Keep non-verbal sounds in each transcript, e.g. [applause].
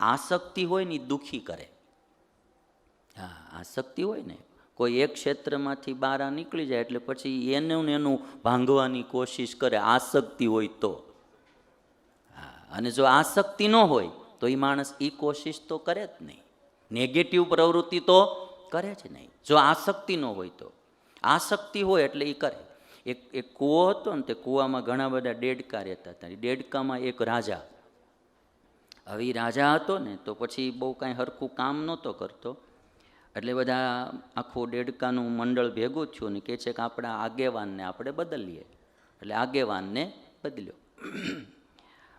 આસક્તિ હોય ને એ દુઃખી કરે. હા, આસક્તિ હોય ને. કોઈ એક ક્ષેત્રમાંથી બહાર નીકળી જાય એટલે પછી એનું ને એનું ભાંગવાની કોશિશ કરે, આસક્તિ હોય તો. હા, અને જો આસક્તિ ન હોય તો એ માણસ એ કોશિશ તો કરે જ નહીં. નેગેટિવ પ્રવૃત્તિ તો કરે જ નહીં. જો આસક્તિ ન હોય તો. આસક્તિ હોય એટલે એ કરે. એક એક કૂવો હતો ને તે કૂવામાં ઘણા બધા ડેડકા રહેતા હતા. ડેડકામાં એક રાજા હવે રાજા હતો ને, તો પછી બહુ કાંઈ હરખું કામ નહોતો કરતો. એટલે બધા આખું દેડકાનું મંડળ ભેગું થયું ને કહે છે કે આપણા આગેવાનને આપણે બદલીએ. એટલે આગેવાનને બદલ્યો.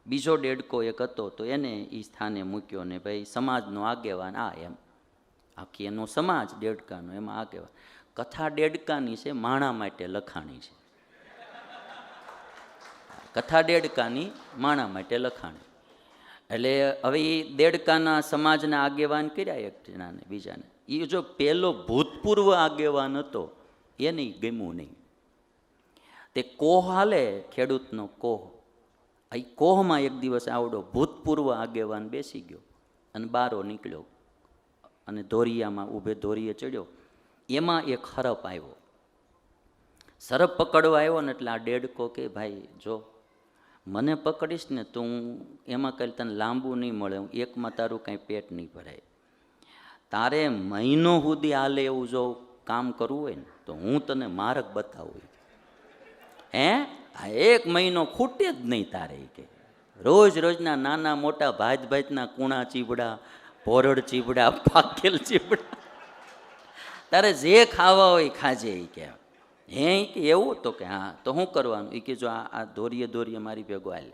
બીજો દેડકો એક હતો, તો એને એ સ્થાને મૂક્યો ને ભાઈ સમાજનો આગેવાન, આ એમ. આખી એનો સમાજ દેડકાનો એમાં આગેવાન. કથા દેડકાની છે, માણા માટે લખાણી છે. કથા દેડકાની માણા માટે લખાણી. એટલે હવે એ દેડકાના સમાજના આગેવાન કર્યા એક જણાને, બીજાને. એ જો પહેલો ભૂતપૂર્વ આગેવાન હતો, એ નહીં, ગમ્યું નહીં. તે કોહ હાલે, ખેડૂતનો કોહ. એ કોહમાં એક દિવસ આવડો ભૂતપૂર્વ આગેવાન બેસી ગયો અને બારો નીકળ્યો અને ધોરિયામાં ઊભે ધોરીએ ચડ્યો. એમાં એક હરપ આવ્યો. સરપ પકડવા આવ્યો ને એટલે આ ડેડકો કે, ભાઈ, જો મને પકડીશ ને તો હું એમાં કંઈ તને લાંબુ નહીં મળે, હું એકમાં તારું કાંઈ પેટ નહીં ભરાય. તારે મહિનો સુધી હાલે એવું જો કામ કરવું હોય ને, તો હું તને માર્ગ બતાવું. હે? આ એક મહિનો ખૂટે જ નહીં તારે કે. રોજ રોજના નાના મોટા ભાત ભાતના કૂણા ચીબડા ભોરડ ચીબડા, પાકેલ ચીબડા. તારે જે ખાવા હોય ખાજે એ કે. હે કે એવું? તો કે, હા. તો શું કરવાનું? એ કે, જો આ આ દોરીએ દોરીએ મારી ભેગો હાલે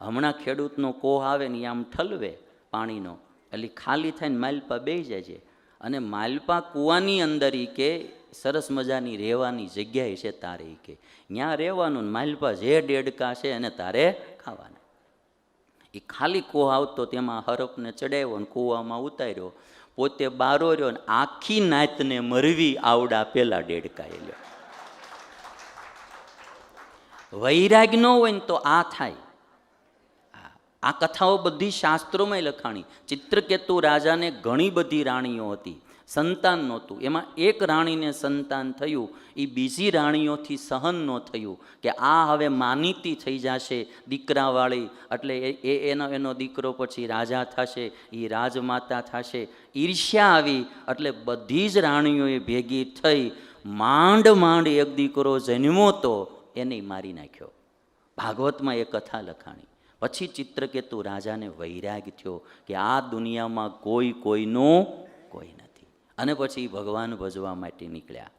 હમણાં ખેડૂતનો કોહ આવે ને એ આમ ઠલવે પાણીનો. એટલે ખાલી થઈને માલપા બેસી જાય છે. અને માલપા કૂવાની અંદર એ કે, સરસ મજાની રહેવાની જગ્યાએ છે તારે કે. ત્યાં રહેવાનું માલપા જે ડેડકા છે એને તારે ખાવાના. એ ખાલી કૂહ આવતો તેમાં હરફને ચડાવ્યો ને કૂવામાં ઉતાર્યો. પોતે બારો રહ્યો ને આખી નાતને મરવી આવડા પેલા લ્યો. વૈરાગ ન હોય ને તો આ થાય. આ કથાઓ બધી શાસ્ત્રોમાં લખાણી. ચિત્રકેતુ રાજાને ઘણી બધી રાણીઓ હતી. સંતાન નહોતું. એમાં એક રાણીને સંતાન થયું. એ બીજી રાણીઓથી સહન ન થયું કે આ હવે માનીતી થઈ જશે દીકરાવાળી. એટલે એ એનો એનો દીકરો પછી રાજા થશે એ રાજમાતા થશે. ઈર્ષ્યા આવી. એટલે બધી જ રાણીઓએ ભેગી થઈ. માંડ માંડ એક દીકરો જન્મો તો એને મારી નાખ્યો. ભાગવતમાં એ કથા લખાણી. પછી ચિત્રકેતુ રાજાને વૈરાગ થયો કે આ દુનિયામાં કોઈ કોઈનું કોઈ નથી. અને પછી ભગવાન ભજવા માટે નીકળ્યા.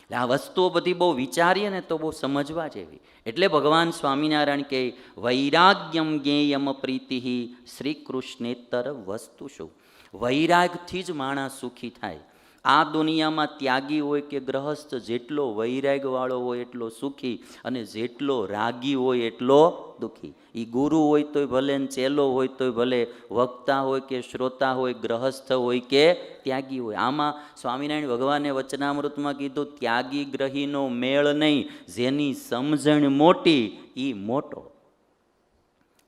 એટલે આ વસ્તુઓ બધી બહુ વિચારીએ ને તો બહુ સમજવા જેવી. એટલે ભગવાન સ્વામિનારાયણ કે વૈરાગ્યમ જ્ઞેયમ પ્રીતિ શ્રી કૃષ્ણેતર વસ્તુ શું વૈરાગથી જ માણસ સુખી થાય. આ દુનિયામાં ત્યાગી હોય કે ગ્રહસ્થ જેટલો વૈરાગવાળો હોય એટલો સુખી અને જેટલો રાગી હોય એટલો દુઃખી. એ ગુરુ હોય તોય ભલે ચેલો હોય તોય ભલે વક્તા હોય કે શ્રોતા હોય, ગ્રહસ્થ હોય કે ત્યાગી હોય. આમાં સ્વામિનારાયણ ભગવાને વચનામૃતમાં કીધું, ત્યાગી ગ્રહીનો મેળ નહીં, જેની સમજણ મોટી એ મોટો.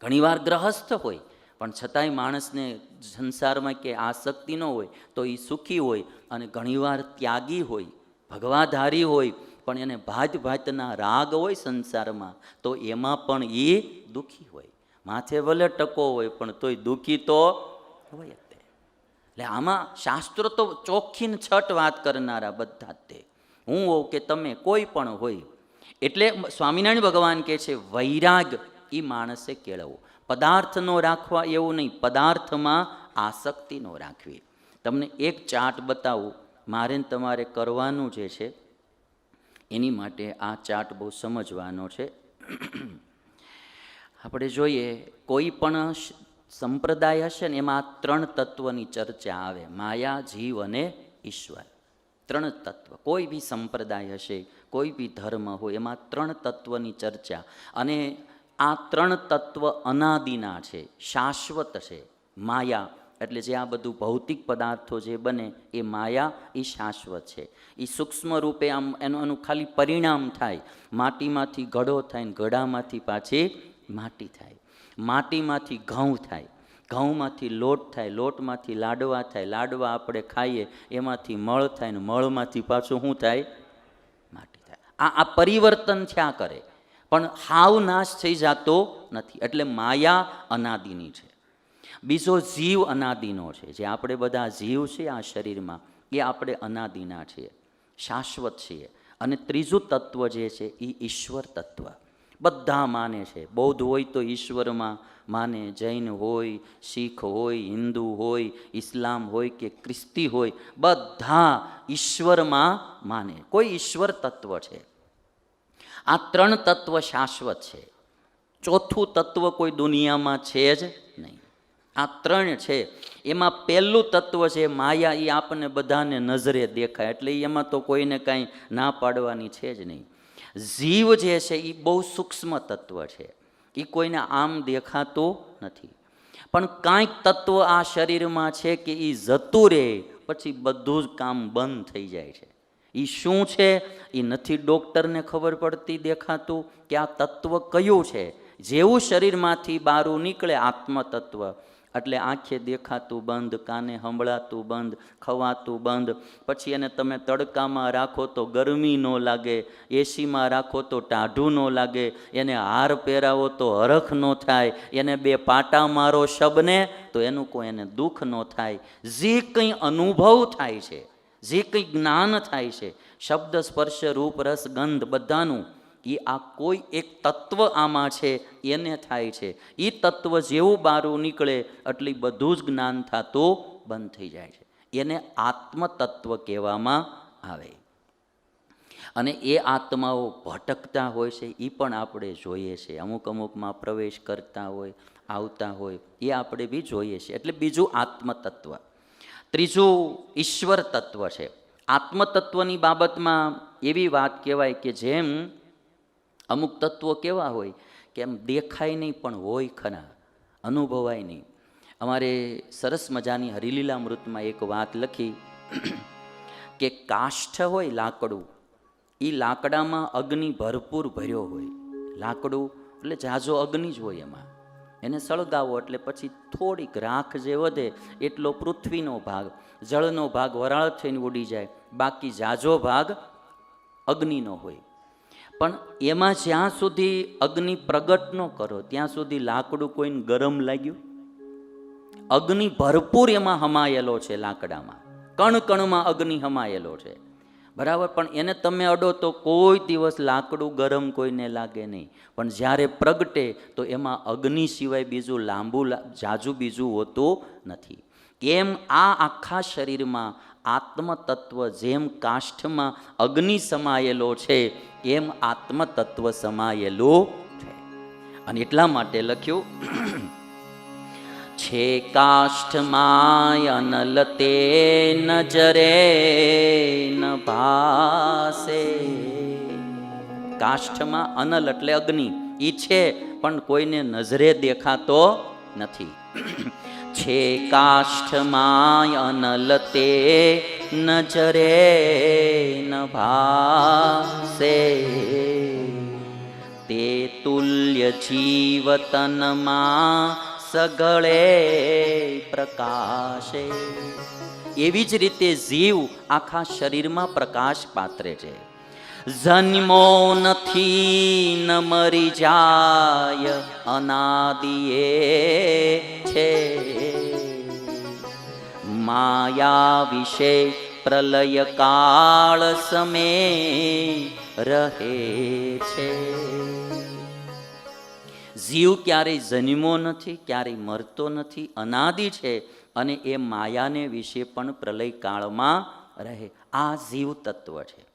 ઘણીવાર ગ્રહસ્થ હોય પણ છતાંય માણસને સંસારમાં કે આસક્તિ ન હોય તો એ સુખી હોય અને ઘણીવાર ત્યાગી હોય, ભગવાધારી હોય, પણ એને ભાત ભાતના રાગ હોય સંસારમાં, તો એમાં પણ એ દુઃખી હોય. માથે ભલે ટકો હોય, પણ તોય દુઃખી તો હોય જ તે. એટલે આમાં શાસ્ત્રો તો ચોખ્ખીન છઠ વાત કરનારા બધા તે. હું હોઉં કે તમે કોઈ પણ હોય. એટલે સ્વામિનારાયણ ભગવાન કહે છે, વૈરાગ એ માણસે કેળવવો પદાર્થનો રાખવા એવું નહીં, પદાર્થમાં આસક્તિ ન રાખવી. તમને એક ચાર્ટ બતાવું, મારે તમારે કરવાનું જે છે, એની માટે આ ચાર્ટ બહુ સમજવાનો છે. [clears throat] આપણે જોઈએ, કોઈ પણ સંપ્રદાય હશે ને, એમાં ત્રણ તત્વની ચર્ચા આવે, માયા, જીવ અને ઈશ્વર. ત્રણ તત્વ, કોઈ બી સંપ્રદાય હશે, કોઈ બી ધર્મ હોય, એમાં ત્રણ તત્વની ચર્ચા. અને આ ત્રણ તત્વ અનાદિના છે, શાશ્વત છે. માયા એટલે જે આ બધું ભૌતિક પદાર્થો જે બને એ માયા એ શાશ્વત છે. એ સૂક્ષ્મ રૂપે આમ એનું એનું ખાલી પરિણામ થાય. માટીમાંથી ઘડો થાય ને ઘડામાંથી પાછી માટી થાય. માટીમાંથી ઘઉં થાય. ઘઉંમાંથી લોટ થાય, લોટમાંથી લાડવા થાય. લાડવા આપણે ખાઈએ, એમાંથી મળ થાય ને મળમાંથી પાછું શું થાય? માટી થાય. આ આ પરિવર્તન થયા કરે. પણ હાવ નાશ થઈ જતો નથી. એટલે માયા અનાદિની છે. બીજો જીવ અનાદિનો છે. જે આપણે બધા જીવ છે આ શરીરમાં, એ આપણે અનાદિના છીએ શાશ્વત છીએ અને ત્રીજું તત્વ જે છે, એ ઈશ્વર તત્વ. બધા માને છે. બૌદ્ધ હોય તો ઈશ્વરમાં માને. જૈન હોય, શીખ હોય, હિન્દુ હોય, ઇસ્લામ હોય કે ખ્રિસ્તી હોય, બધા ઈશ્વરમાં માને. કોઈ ઈશ્વર તત્વ છે. આ ત્રણ તત્વ શાશ્વત છે. ચોથું તત્વ કોઈ દુનિયામાં છે જ નહીં. આ ત્રણ છે. એમાં પહેલું તત્વ છે, માયા એ આપણને બધાને નજરે દેખાય. એટલે એમાં તો કોઈને કાંઈ ના પાડવાની છે જ નહીં. જીવ જે છે એ બહુ સૂક્ષ્મ તત્વ છે. એ કોઈને આમ દેખાતું નથી. પણ કાંઈક તત્વ આ શરીરમાં છે કે એ જતું રહે પછી બધું જ કામ બંધ થઈ જાય છે. એ શું છે? એ નથી ડૉક્ટરને ખબર પડતી દેખાતું કે આ તત્વ કયું છે? જેવું શરીરમાંથી બારું નીકળે આત્મતત્વ. એટલે આંખે દેખાતું બંધ, કાને સંભળાતું બંધ, ખવાતું બંધ. પછી એને તમે તડકામાં રાખો તો ગરમી ન લાગે, એસીમાં રાખો તો ટાઢું ન લાગે, એને હાર પહેરાવો તો હરખ ન થાય, એને બે પાટા મારો શબને તો એનું કોઈ એને દુઃખ ન થાય. જે કંઈ અનુભવ થાય છે. જે કંઈ જ્ઞાન થાય છે, શબ્દ, સ્પર્શ, રૂપ, રસ, ગંધ બધાનું એ આ કોઈ એક તત્વ આમાં છે, એને થાય છે. એ તત્વ જેવું બારું નીકળે એટલે બધું જ જ્ઞાન થતું બંધ થઈ જાય છે. એને આત્મતત્વ કહેવામાં આવે. અને એ આત્માઓ ભટકતા હોય છે એ પણ આપણે જોઈએ છે. અમુક અમુકમાં પ્રવેશ કરતા હોય, આવતા હોય, એ આપણે બી જોઈએ છીએ એટલે બીજું આત્મતત્વ. ત્રીજું ઈશ્વર તત્વ છે. આત્મતત્વની બાબતમાં એવી વાત કહેવાય કે જેમ અમુક તત્વો કેવા હોય કે એમ દેખાય નહીં પણ હોય ખરા, અનુભવાય નહીં. અમારે સરસ મજાની હરિલીલામૃતમાં એક વાત લખી કે કાષ્ઠ હોય લાકડું એ લાકડામાં અગ્નિ ભરપૂર ભર્યો હોય. લાકડું એટલે જાજો અગ્નિ જ હોય એમાં. એને સળગાવો એટલે પછી થોડીક રાખ જે વધે એટલો પૃથ્વીનો ભાગ, જળનો ભાગ વરાળ થઈને ઉડી જાય, બાકી જાજો ભાગ અગ્નિનો હોય. પણ એમાં જ્યાં સુધી અગ્નિ પ્રગટ ન કરો, ત્યાં સુધી લાકડું કોઈને ગરમ લાગ્યું? અગ્નિ ભરપૂર એમાં હમાયેલો છે લાકડામાં. કણ કણમાં અગ્નિ હમાયેલો છે. બરાબર? પણ એને તમે અડો તો કોઈ દિવસ લાકડું ગરમ કોઈને લાગે નહીં. પણ જ્યારે પ્રગટે તો એમાં અગ્નિ સિવાય બીજું લાંબુ જાજુ બીજું હોતું નથી. એમ આ આખા શરીરમાં આત્મતત્વ જેમ કાષ્ઠમાં અગ્નિ સમાયેલો છે, એમ આત્મતત્વ સમાયેલું છે. અને એટલા માટે લખ્યું છે કાષ્ઠમાય અનલ તે નજરે ન ભાસે કાષ્ઠમાં અનલ એટલે અગ્નિ, ઈ છે, પણ કોઈને નજરે દેખાતો નથી. છે કાષ્ઠમાય અનલ તે નજરે ન ભાસે। તે તુલ્ય જીવતનમાં સગળે પ્રકાશે. એવી જ રીતે જીવ આખા શરીરમાં પ્રકાશ પાત્રે છે. જન્મો નથી, ન મરી જાય, અનાદિએ છે. માયા વિશે પ્રલય કાળ સમે રહે છે. જીવ ક્યારેય જન્મો નથી, ક્યારેય મરતો નથી, અનાદિ છે અને એ માયાને વિશે પણ પ્રલય કાળમાં રહે. આ જીવ તત્વ છે.